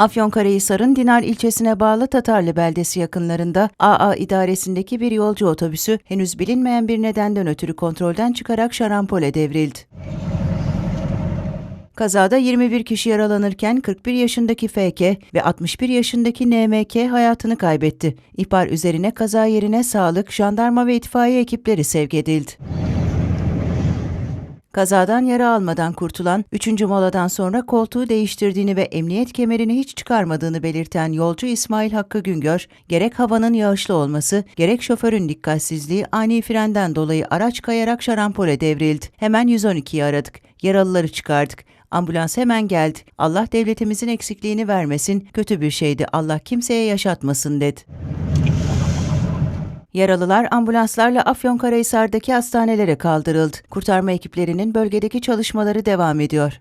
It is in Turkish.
Afyonkarahisar'ın Dinar ilçesine bağlı Tatarlı beldesi yakınlarında AA idaresindeki bir yolcu otobüsü henüz bilinmeyen bir nedenden ötürü kontrolden çıkarak şarampole devrildi. Kazada 21 kişi yaralanırken 41 yaşındaki FK ve 61 yaşındaki NMK hayatını kaybetti. İhbar üzerine kaza yerine sağlık, jandarma ve itfaiye ekipleri sevk edildi. Kazadan yara almadan kurtulan, 3. moladan sonra koltuğu değiştirdiğini ve emniyet kemerini hiç çıkarmadığını belirten yolcu İsmail Hakkı Güngör, gerek havanın yağışlı olması, gerek şoförün dikkatsizliği ani frenden dolayı araç kayarak şarampole devrildi. Hemen 112'yi aradık. Yaralıları çıkardık. Ambulans hemen geldi. Allah devletimizin eksikliğini vermesin, kötü bir şeydi. Allah kimseye yaşatmasın dedi. Yaralılar ambulanslarla Afyonkarahisar'daki hastanelere kaldırıldı. Kurtarma ekiplerinin bölgedeki çalışmaları devam ediyor.